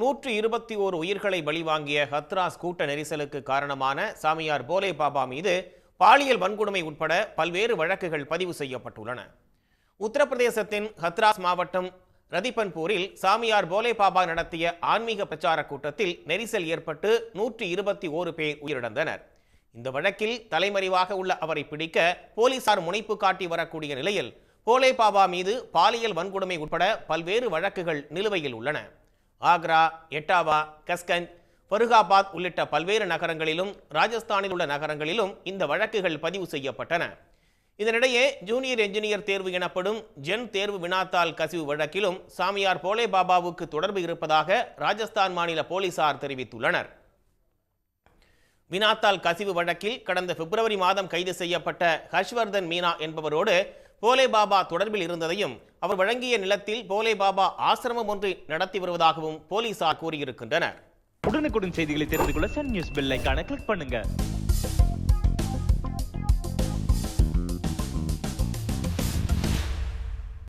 நூற்று இருபத்தி ஓரு உயிர்களை பலிவாங்கிய ஹத்ராஸ் கூட்ட நெரிசலுக்கு காரணமான சாமியார் போலே பாபா மீது பாலியல் வன்கொடுமை உட்பட பல்வேறு வழக்குகள் பதிவு செய்யப்பட்டுள்ளன. உத்தரப்பிரதேசத்தின் ஹத்ராஸ் மாவட்டம் ரதிபன்பூரில் சாமியார் போலே பாபா நடத்திய ஆன்மீக பிரச்சார கூட்டத்தில் நெரிசல் ஏற்பட்டு நூற்றி இருபத்தி ஓரு பேர் உயிரிழந்தனர். இந்த வழக்கில் தலைமறைவாக உள்ள அவரை பிடிக்க போலீசார் முனைப்பு காட்டி வரக்கூடிய நிலையில் போலே பாபா மீது பாலியல் வன்கொடுமை உட்பட பல்வேறு வழக்குகள் நிலுவையில் உள்ளன. ஆக்ரா எட்டாவா கஸ்கஞ்ச் ஃபருகாபாத் உள்ளிட்ட பல்வேறு நகரங்களிலும் ராஜஸ்தானில் உள்ள நகரங்களிலும் இந்த வழக்குகள் பதிவு செய்யப்பட்டன. இதனிடையே ஜூனியர் என்ஜினியர் தேர்வு எனப்படும் ஜென் தேர்வு வினாத்தாள் கசிவு வழக்கிலும் சாமியார் போலே பாபாவுக்கு தொடர்பு இருப்பதாக ராஜஸ்தான் மாநில போலீசார் தெரிவித்துள்ளனர். வினாத்தாள் கசிவு வழக்கில் கடந்த பிப்ரவரி மாதம் கைது செய்யப்பட்ட ஹர்ஷ்வர்தன் மீனா என்பவரோடு போலே பாபா தொடர்பில் இருந்ததையும் அவர் வழங்கிய நிலத்தில் போலே பாபா ஆசிரமம் ஒன்று நடத்தி வருவதாகவும் போலீசார் கூறியிருக்கின்றனர். உடனுக்குடன் செய்திகளை தெரிந்து கொள்ள சன் நியூஸ் பெல் ஐக்கான கிளிக் பண்ணுங்க.